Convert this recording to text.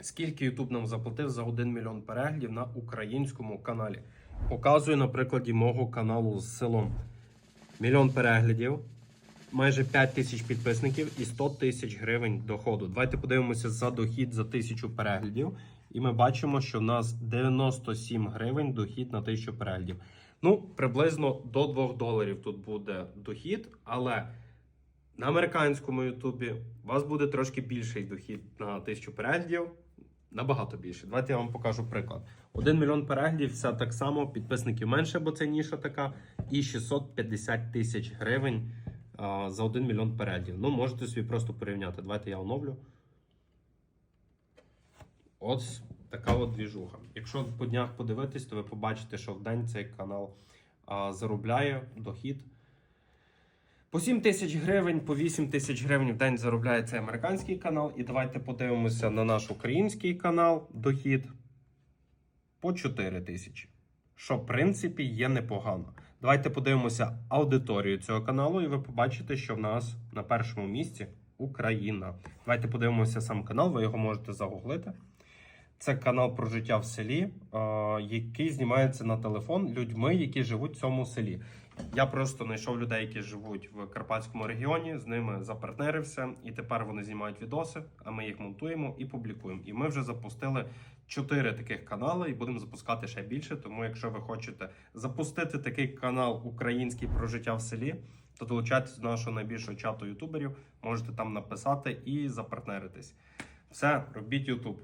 Скільки YouTube нам заплатив за 1 мільйон переглядів на українському каналі? Показую на прикладі мого каналу з селом. Мільйон переглядів, майже 5 тисяч підписників і 100 тисяч гривень доходу. Давайте подивимося за дохід за тисячу переглядів. І ми бачимо, що в нас 97 гривень дохід на тисячу переглядів. Ну, приблизно до 2 доларів тут буде дохід, але на американському Ютубі у вас буде трошки більший дохід на тисячу переглядів. Набагато більше. Давайте я вам покажу приклад. 1 мільйон переглядів, все так само, підписників менше, бо це ніша така. І 650 тисяч гривень а, за 1 мільйон переглядів. Ну, можете собі просто порівняти. Давайте я оновлю. Ось така от двіжуха. Якщо по днях подивитись, то ви побачите, що в день цей канал а, заробляє дохід. По 7 тисяч гривень, по 8 тисяч гривень в день заробляє цей американський канал. І давайте подивимося на наш український канал дохід по 4 тисячі. Що, в принципі, є непогано. Давайте подивимося аудиторію цього каналу, і ви побачите, що в нас на першому місці Україна. Давайте подивимося сам канал, ви його можете загуглити. Це канал про життя в селі, е, який знімається на телефон людьми, які живуть в цьому селі. Я просто знайшов людей, які живуть в Карпатському регіоні, з ними запартнерився, і тепер вони знімають відоси, а ми їх монтуємо і публікуємо. І ми вже запустили чотири таких канали і будемо запускати ще більше. Тому, якщо ви хочете запустити такий канал український про життя в селі, то долучайтесь до нашого найбільшого чату ютуберів, можете там написати і запартнеритись. Все, робіть Ютуб.